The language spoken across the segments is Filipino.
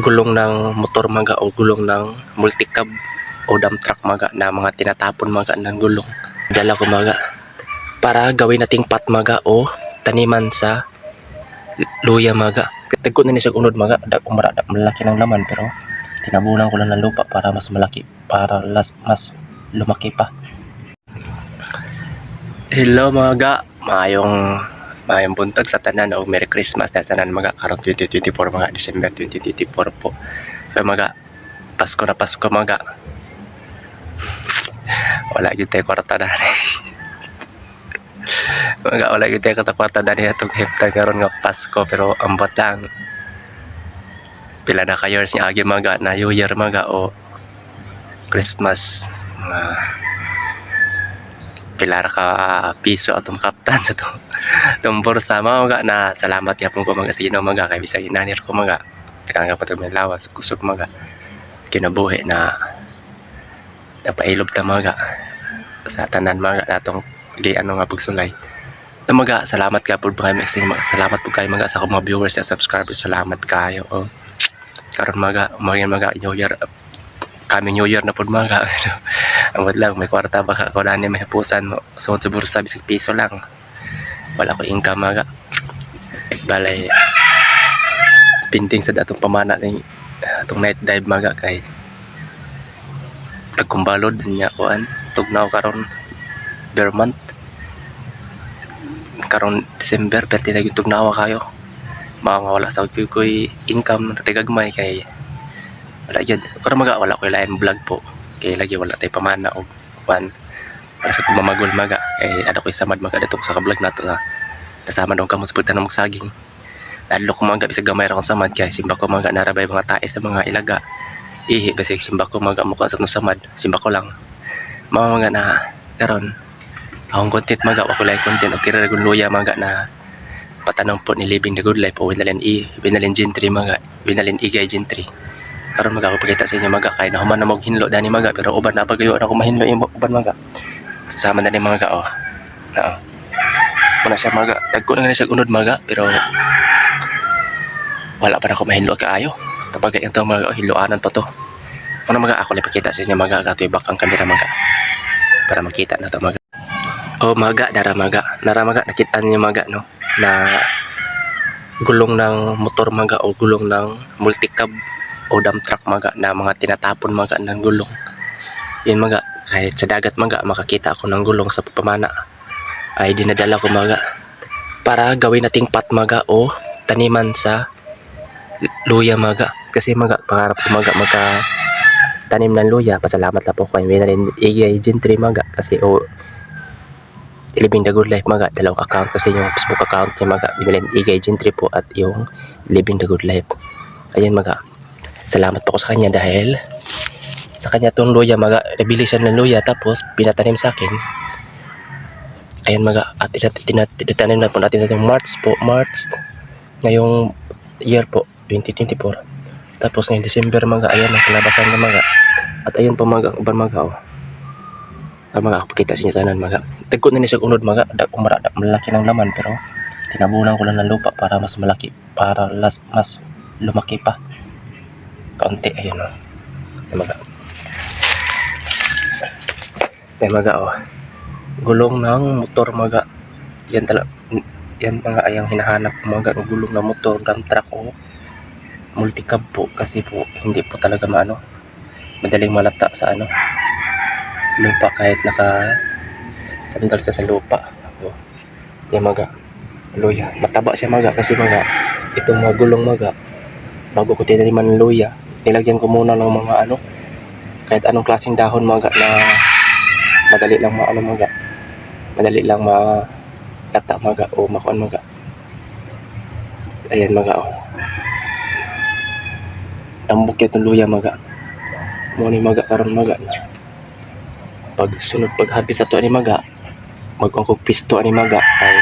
gulong ng motor maga o gulong ng multicab o dump truck maga na mga tinatapon maga ng gulong. Dala ko maga para gawin nating pat maga o taniman sa luya maga. Tagko na ni siya unod maga, da umara da malaki ng laman pero tinabunan ko lang ng lupa para mas malaki para las, mas lumaki pa. Hello mga ga, mayong buntag sa tanan o Merry Christmas na tanan mga karon 2024 mga December 2024 po. So mga Pasko na Pasko mga wala gyud tayo kwarta na. mga wala gyud tayo kwarta na niya tong heptag karon nga Pasko pero ambot lang. Pila na ka years ni agi mga na New Year mga o Christmas mga pilar ka piso atong kaptan sa to itong bursa mga na salamat yapon ko mga sa inyo mga kay bisag inanir ko mga kaya pa may lawas kusog mga kinabuhi na napailob ta mga sa tanan mga natong gay ano nga pagsulay na mga salamat ka po kayo sa mga salamat po kayo mga sa akong mga viewers at subscribers salamat kayo oh. karon mga mga mga New Year kami New Year na po mga ang lang may kwarta baka ko na may hapusan mo so sa bursa bisag piso lang wala ko income mga balay pinting sa datong pamana ni atong night dive mga kay nagkumbalod niya kuan. Tugnaw karon per month. Karon December perti na yung tugnawa kayo. Mga wala sa ko ko'y income na tatigagmay kay wala yun. Pero mga wala ko lain vlog po. Kay lagi wala tay pamana og kuan para sa kumamagol maga kay ada ko isamad maga dito sa ka-vlog nato na nasama daw kamo sa pagtanong og saging. Lalo ko mga bisag gamay ra kong samad kay simba ko mga narabay mga tae sa mga ilaga. Ihi basig simba ko mga mukha sa samad simba ko lang. Mga mga na karon akong content maga wa ko like content okay ra luya maga na patanong po ni Living the Good Life o Winalin E Winalin Gentry maga Winalin Igay Gentry. Karon maga ako pakita sa inyo maga kay na mog hinlo dani maga pero uban na pagayo na ko mahinlo yung uban maga sama na ni mga oh. Na Muna siya maga. Dagko na siya unod maga pero wala pa na ako mahinlo kaayo. Kapag ito mga oh, hiloanan pa to. Ano maga ako lang pakita sa inyo maga. Katoy bak ang kamera maga. Para makita na to maga. Oh maga dara maga. Nara maga nakita niyo maga no? Na gulong ng motor maga o gulong ng multicab o dump truck maga na mga tinatapon maga ng gulong. Yun maga kahit sa dagat maga makakita ako ng gulong sa pamana ay dinadala ko maga para gawin nating pat maga o taniman sa luya maga. Kasi maga pangarap ko maga magka tanim ng luya. Pasalamat na po kay Winalin Igay Gentry maga. Kasi o Living the Good Life maga. Dalawang account kasi yung Facebook account niya maga. Winalin Igay Gentry po at yung Living the Good Life. Ayun maga. Salamat po ko sa kanya dahil sa kanya tong luya maga nabili siya ng luya tapos pinatanim sa akin. Ayan maga at tinat- tinat- tinatanim na po natin itong March po March ngayong year po 2024 tapos ngayong December maga ayan ang kalabasan na maga at ayun po maga uban maga oh. Ah, mga pakita sa inyo tanan maga dagko na ni siya unod maga dag umara da malaki ng laman pero tinabunan ko lang ng lupa para mas malaki para las, mas lumaki pa. Kaunti ayun oh. Ayan, Ayan, maga oh. Gulong ng motor maga. Yan tala yan mga ayang hinahanap ko mga ng gulong ng motor dump truck o multicab po kasi po hindi po talaga maano madaling malata sa ano lupa kahit naka sandal sa sa lupa. O, yan maga. Luya. Mataba siya maga kasi maga itong mga gulong maga bago ko tinaniman ng luya nilagyan ko muna ng mga ano kahit anong klaseng dahon maga na madali lang maano maga. Madali lang ma lata maga o makuan maga. Ayan maga oh. Ang bukit ng luya maga. Mo ni maga karon maga na. Pag sunod pag harvest ato ani maga magkuan kog pisto ani maga ay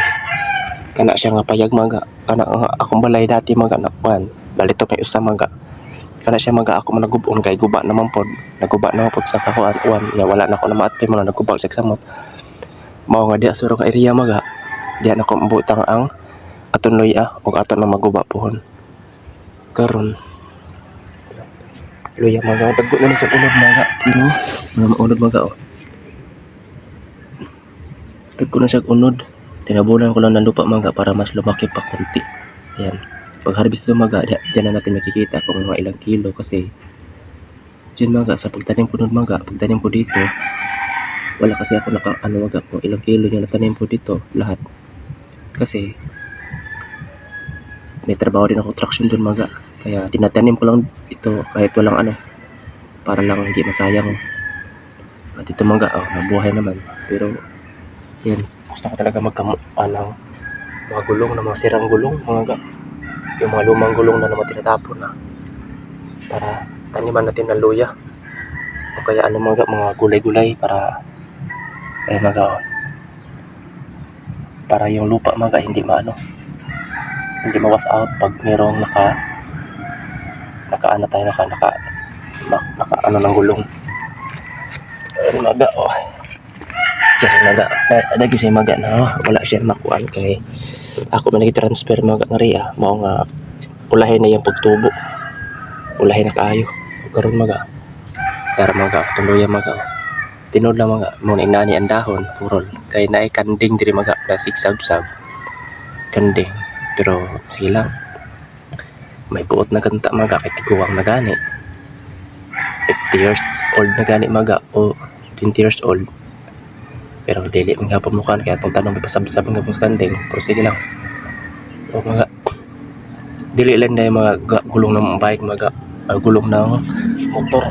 kana siya nga payag maga. Kana nga akong balay dati maga na kuan. Balito may usa maga kana siya maga ako man nagubon kay guba naman pod naguba naman pod sa kakuan uwan nya wala na ako na maatay man nagubal sa samot mao nga di asuro ka area maga di na ko mabutang ang aton loya ug aton na maguba pohon karon Luya mga dagko na sa unod mga. Dino, mga unod mga oh. Dagko na siya unod. Tinabunan ko lang ng lupa mga para mas lumaki pa konti. Ayan. Pag harvest di- dyan na natin makikita kung mga ilang kilo kasi dyan mga, sa pagtanim ko nun mga, pagtanim ko dito, wala kasi ako naka, ano mga, kung ilang kilo yung natanim ko dito, lahat. Kasi, may trabaho din ako traction dun mga, kaya tinatanim ko lang ito kahit walang ano, para lang hindi masayang. At ito mga, oh, nabuhay naman. Pero, yan, gusto ko talaga magkam, ano, mga gulong na mga sirang gulong, mga ga, yung mga lumang gulong na naman tinatapon na para taniman natin ng luya. O kaya ano mga mga gulay-gulay para eh mga para yung lupa mga hindi maano hindi mawas out pag mayroong naka naka ano tayo naka naka, naka, naka ano ng gulong. Ayun, maga oh. Diyan maga. Dagyo siya maga na wala siya makuan kay ako man nag-transfer mga nga rin ah. Mao nga ulahin na yung pagtubo. Ulahin na kaayo. Karon mga Tara mga tuloy mga Tinod lang mga mo na inani ang dahon purol. Kay naay kanding diri mga na sigsab-sab. Kanding. Pero sige. May buot na kanta mga kay tiguwang na gani. 50 years old na gani mga o 20 years old. Pero dili mga pamukan kaya itong tanong may pasabsab nga po sa kanding. Pero sige lang. O mga dili lang na yung mga ga- gulong ng bike, mga ah, gulong ng motor.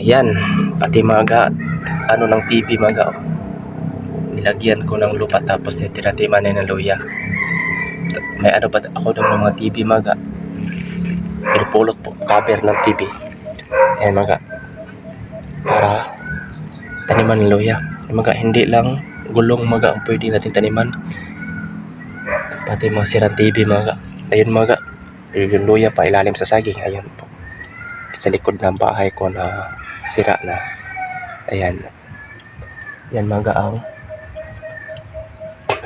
Ayan, pati mga ga- ano ng TV mga oh. nilagyan ko ng lupa tapos nitiratiman na ng luya. May ano ba ako ng mga TV mga pinupulot po cover ng TV. Ayan mga para taniman ng luya. Mga hindi lang gulong mga ang pwede natin taniman. Pati mga sirang TV mga ayun mga yung luya pa ilalim sa saging. Ayun po. Sa likod ng bahay ko na sira na. Ayan. Yan mga ang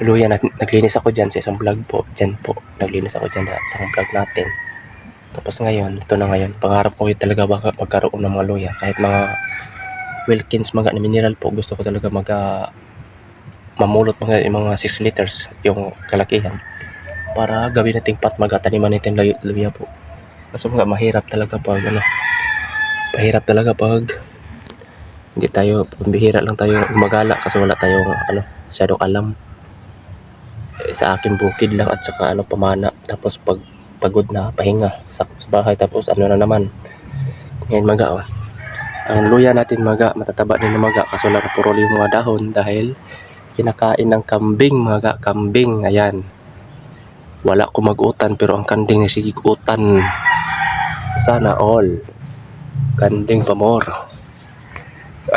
luya na naglinis ako dyan sa isang vlog po. Dyan po. Naglinis ako dyan sa isang vlog natin. Tapos ngayon, ito na ngayon. Pangarap ko talaga baka magkaroon ng mga luya. Kahit mga Wilkins mga na mineral po gusto ko talaga mag mamulot mga yung mga 6 liters yung kalakihan para gawin nating pat magataniman natin luya, luya po. Kaso mga mahirap talaga pag ano mahirap talaga pag hindi tayo pambihira lang tayo gumagala kasi wala tayong ano masyadong alam. Eh, sa akin bukid lang at saka ano pamana. Tapos pag pagod na pahinga sa, sa bahay tapos ano na naman. Ngayon mga oh. Ang luya natin maga, matataba din ng maga kaso lang puro yung mga dahon dahil kinakain ng kambing mga kambing, ayan. Wala ko magutan pero ang kanding na sigigutan. Sana all. Kanding pa more.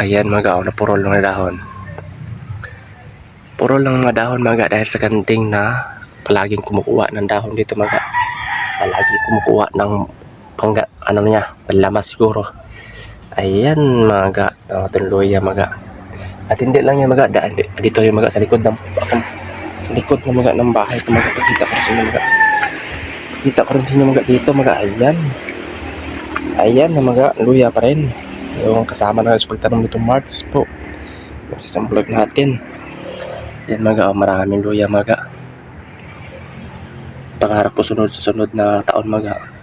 Ayan mga, oh, napurol ng dahon. Purol ng mga dahon mga dahil sa kanding na palaging kumukuha ng dahon dito mga. Palagi kumukuha ng pangga, ano niya, panlamas siguro. Ayan mga mga tunloya mga. At hindi lang yung mga daan dito yung mga sa likod ng akong sa likod ng mga ng bahay ko mga pakita ko sa inyo mga. Pakita ko rin sa inyo mga dito mga ayan. Ayan na mga luya pa rin. Yung kasama na sa pagtanong nito March po. Yung sa vlog natin. Yan mga oh, maraming luya mga. Pangarap ko sunod sunod na taon mga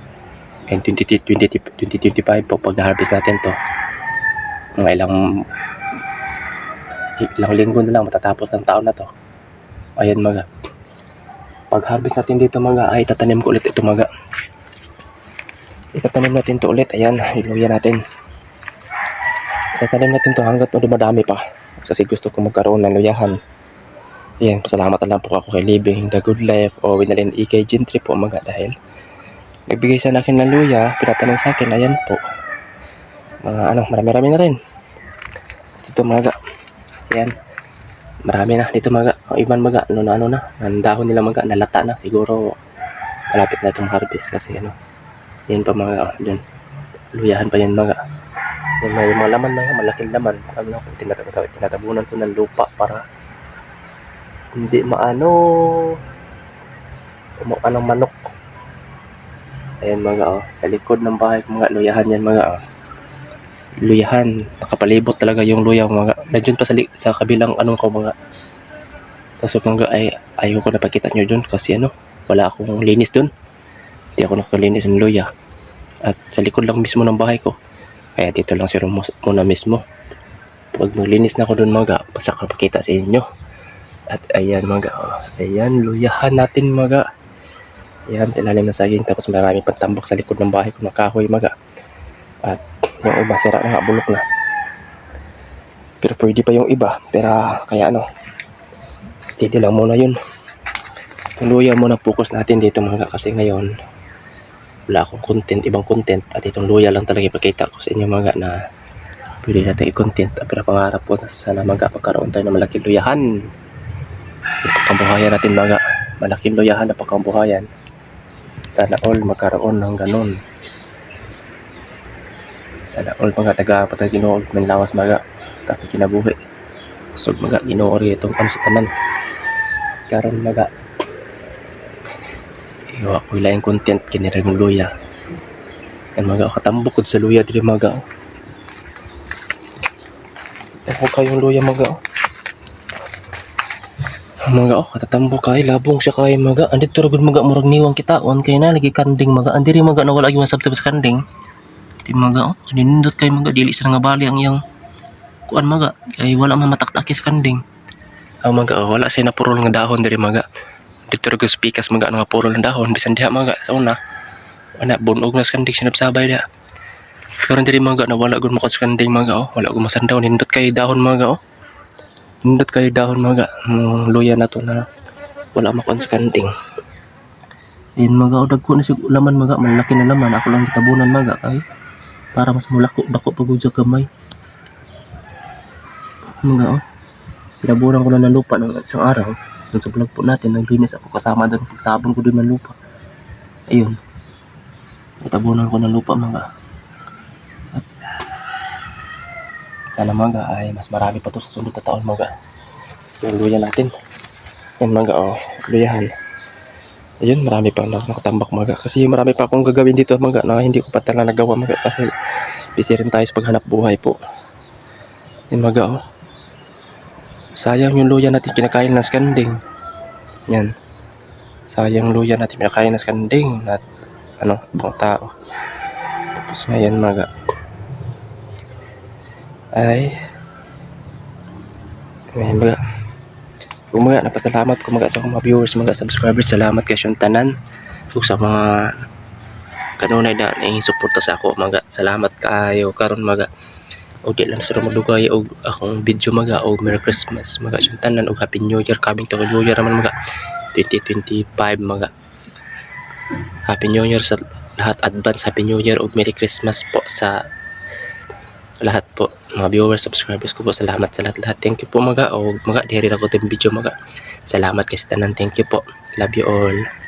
and 20, 20, 2025 po pag na-harvest natin to mga ilang ilang linggo na lang matatapos ang taon na to. Ayan mga. Pag harvest natin dito mga ay tatanim ko ulit ito mga. Itatanim natin to ulit. Ayan iluya natin. Itatanim natin to hanggat dumadami pa. Kasi gusto ko magkaroon ng luyahan. Ayan pasalamat na lang po ako kay Living the Good Life. O Winalin EK Gentry po mga dahil nagbigay sa akin ng luya, pinatanim sa akin, ayan po. Mga ano, marami-rami na rin. Dito mga, ayan. Marami na dito mga, ang iban mga, ano na ano na, ang dahon nila mga, nalata na, siguro malapit na itong harvest kasi ano. Yan pa mga, oh. Luyahan pa yan mga. Yan may mga laman na yan, malaking laman. Ano na, tinatabunan, tinatabunan ko ng lupa para hindi maano, umu anong manok Ayan mga oh, sa likod ng bahay mga luyahan yan mga oh. Luyahan, nakapalibot talaga yung luya mga. Nandiyan pa sa, sa kabilang anong ko mga. Tapos mga ay ayaw ko napakita nyo dun kasi ano, wala akong linis dun. Hindi ako nakalinis ng luya. At sa likod lang mismo ng bahay ko. Kaya dito lang si Romos muna mismo. Pag maglinis na ako dun mga, pasak na pakita sa inyo. At ayan mga, oh, ayan, luyahan natin mga. Ayan, ilalim ng saging. Tapos marami pang tambak sa likod ng bahay ko na kahoy mga. At yung iba, sira na nga, bulok na. Pero pwede pa yung iba. Pero kaya ano, steady lang muna yun. Yung luya muna focus natin dito mga kasi ngayon wala akong content, ibang content at itong luya lang talaga ipakita ko sa inyo mga na pwede natin i-content at pinapangarap po na sana mga pagkaroon tayo ng malaking luyahan ipagkambuhayan natin mga malaking luyahan na pagkambuhayan sana all magkaroon ng ganun sana all mga taga patag ginoog ng lawas mga kasi kinabuhi. Kusog mga ginoori itong ano sa tanan. Karon mga iyo ako ilaing content kinira yung luya. Yan mga katambok sa luya diri mga ako kayong luya mga mga oh katatambok kay labong siya kay mga andito ra gud mga murag niwang kitaon kay na lagi kanding mga andiri mga nawala gyud sabta sa kanding di mga oh. Kay mga dili sa nga bali ang iyang kuan mga kay wala man mataktak sa kanding. Ang mga oh, wala siya napurol nga dahon diri mga dito rin pikas mga ano nga puro ng dahon. Bisan diha mga sa una. Wala bunog na skanding sinabsabay diha. Karon diri mga na wala gud mo skanding mga oh. Wala gud masandaw nindot kay dahon mga oh. Nindot kay dahon mga mm, luya na to na wala makon skanding Yan mga o dagko na sig laman mga malaki na laman. Ako lang gitabunan mga kay para mas mulako dako pagud sa kamay mga oh Pinaburan ko na ng lupa ng isang araw. Nung sa vlog po natin, naglinis ako kasama doon pagtabon ko doon ng lupa. Ayun. Natabunan ko ng lupa mga. At sana mga ay mas marami pa to sa sunod na taon mga. Yung luya natin. Yan mga oh, luyahan. Ayun, marami pa na nakatambak mga. Kasi marami pa akong gagawin dito mga na hindi ko pa talaga nagawa mga. Kasi busy rin tayo sa paghanap buhay po. Yan mga oh. Sayang yung luya natin kinakain ng skanding. Yan. Sayang luya natin kinakain ng skanding. At ano, ibang tao. Tapos ngayon mga ay ngayon mga kung mga napasalamat ko mga sa mga viewers mga subscribers salamat kayo tanan. Ug sa mga kanunay na suporta sa ako mga salamat kayo. Karon mga o di lang sila madugay og akong video mga og Merry Christmas mga yung tanan og Happy New Year coming to New Year naman mga 2025 mga. Happy New Year sa lahat advance Happy New Year og Merry Christmas po sa lahat po mga viewers subscribers ko po salamat sa lahat lahat thank you po mga og mga diri ra ko tong video mga. Salamat kay sa tanan thank you po. Love you all